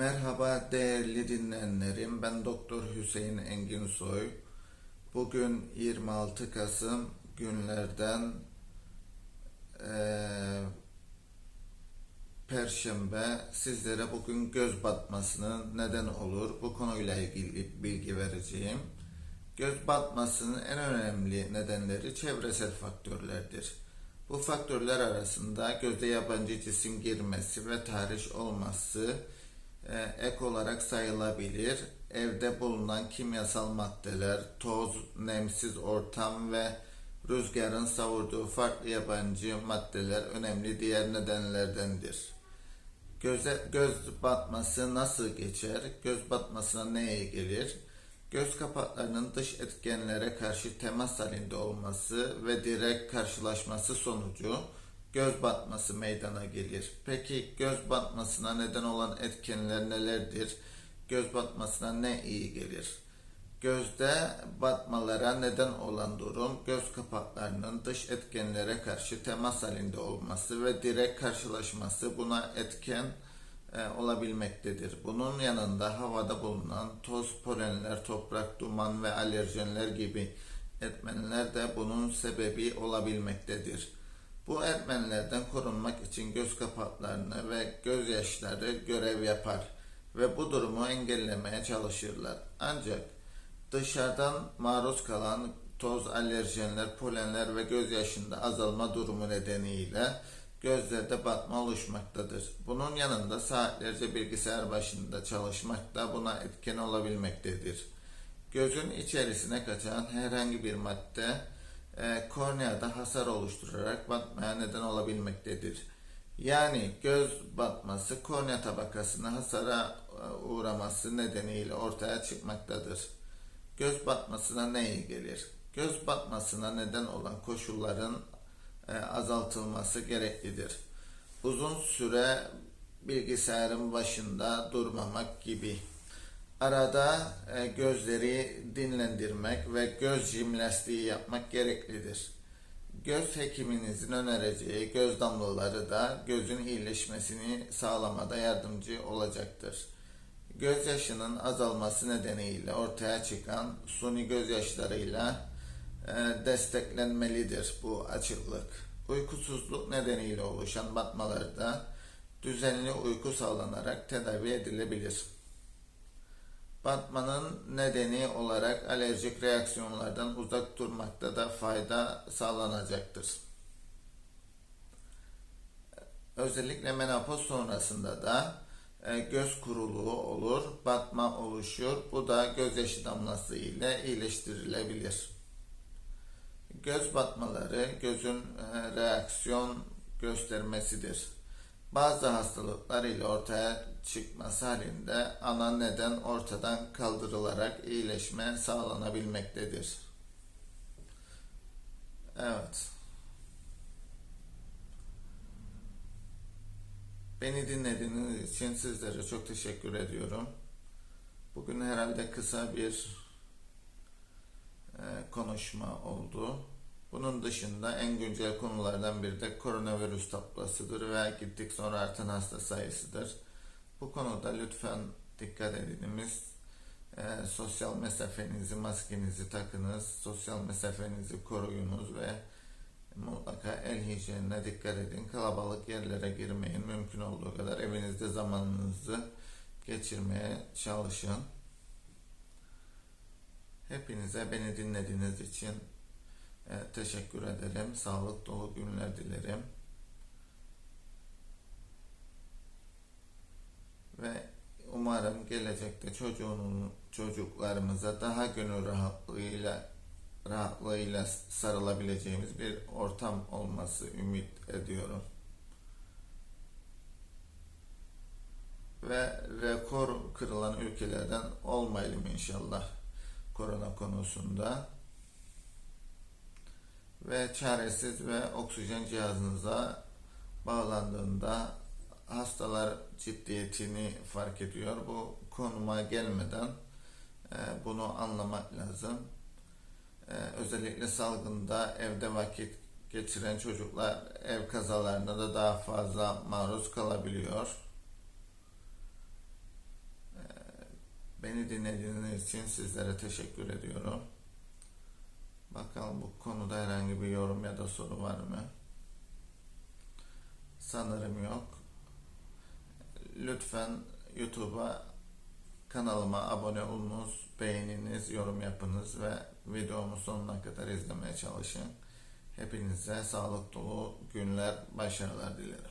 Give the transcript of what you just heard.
Merhaba değerli dinleyenlerim. Ben Doktor Hüseyin Enginsoy. Bugün 26 Kasım günlerden eee Perşembe sizlere bugün göz batmasının neden olur bu konuyla ilgili bilgi vereceğim. Göz batmasının en önemli nedenleri çevresel faktörlerdir. Bu faktörler arasında gözde yabancı cisim girmesi ve tahriş olması e, ek olarak sayılabilir. Evde bulunan kimyasal maddeler, toz, nemsiz ortam ve rüzgarın savurduğu farklı yabancı maddeler önemli diğer nedenlerdendir. Göze, göz batması nasıl geçer? Göz batmasına neye gelir? Göz kapaklarının dış etkenlere karşı temas halinde olması ve direkt karşılaşması sonucu göz batması meydana gelir. Peki göz batmasına neden olan etkenler nelerdir? Göz batmasına ne iyi gelir? Gözde batmalara neden olan durum göz kapaklarının dış etkenlere karşı temas halinde olması ve direkt karşılaşması buna etken e, olabilmektedir. Bunun yanında havada bulunan toz, polenler, toprak, duman ve alerjenler gibi etmenler de bunun sebebi olabilmektedir. Bu etmenlerden korunmak için göz kapaklarını ve gözyaşları görev yapar ve bu durumu engellemeye çalışırlar. Ancak dışarıdan maruz kalan toz, alerjenler, polenler ve gözyaşında azalma durumu nedeniyle gözlerde batma oluşmaktadır. Bunun yanında saatlerce bilgisayar başında çalışmak da buna etken olabilmektedir. Gözün içerisine kaçan herhangi bir madde e, korneada hasar oluşturarak batmaya neden olabilmektedir. Yani göz batması kornea tabakasına hasara e, uğraması nedeniyle ortaya çıkmaktadır. Göz batmasına ne gelir? Göz batmasına neden olan koşulların e, azaltılması gereklidir. Uzun süre bilgisayarın başında durmamak gibi. Arada e, gözleri dinlendirmek ve göz jimnastiği yapmak gereklidir. Göz hekiminizin önereceği göz damlaları da gözün iyileşmesini sağlamada yardımcı olacaktır. Gözyaşının azalması nedeniyle ortaya çıkan suni gözyaşlarıyla e, desteklenmelidir bu açıklık. Uykusuzluk nedeniyle oluşan batmalarda düzenli uyku sağlanarak tedavi edilebilir. Batmanın nedeni olarak alerjik reaksiyonlardan uzak durmakta da fayda sağlanacaktır. Özellikle menopoz sonrasında da e, göz kuruluğu olur, batma oluşur. Bu da gözyaşı damlası ile iyileştirilebilir. Göz batmaları gözün e, reaksiyon göstermesidir. Bazı hastalıklar ile ortaya çıkması halinde ana neden ortadan kaldırılarak iyileşme sağlanabilmektedir. Evet. Beni dinlediğiniz için sizlere çok teşekkür ediyorum. Bugün herhalde kısa bir e, konuşma oldu. Bunun dışında en güncel konulardan biri de koronavirüs tablasıdır ve gittik sonra artan hasta sayısıdır. Bu konuda lütfen dikkat ediniz. E, sosyal mesafenizi, maskenizi takınız, sosyal mesafenizi koruyunuz ve mutlaka el hijyenine dikkat edin. Kalabalık yerlere girmeyin. Mümkün olduğu kadar evinizde zamanınızı geçirmeye çalışın. Hepinize beni dinlediğiniz için e, teşekkür ederim. Sağlık dolu günler dilerim. Ve umarım gelecekte çocuğunun çocuklarımıza daha gönül rahatlığıyla rahatlığıyla sarılabileceğimiz bir ortam olması ümit ediyorum. Ve rekor kırılan ülkelerden olmayalım inşallah korona konusunda ve çaresiz ve oksijen cihazınıza bağlandığında hastalar ciddiyetini fark ediyor. Bu konuma gelmeden e, bunu anlamak lazım. E, özellikle salgında evde vakit geçiren çocuklar ev kazalarına da daha fazla maruz kalabiliyor. Beni dinlediğiniz için sizlere teşekkür ediyorum. Bakalım bu konuda herhangi bir yorum ya da soru var mı? Sanırım yok. Lütfen YouTube'a kanalıma abone olunuz, beğeniniz, yorum yapınız ve videomu sonuna kadar izlemeye çalışın. Hepinize sağlık dolu günler, başarılar dilerim.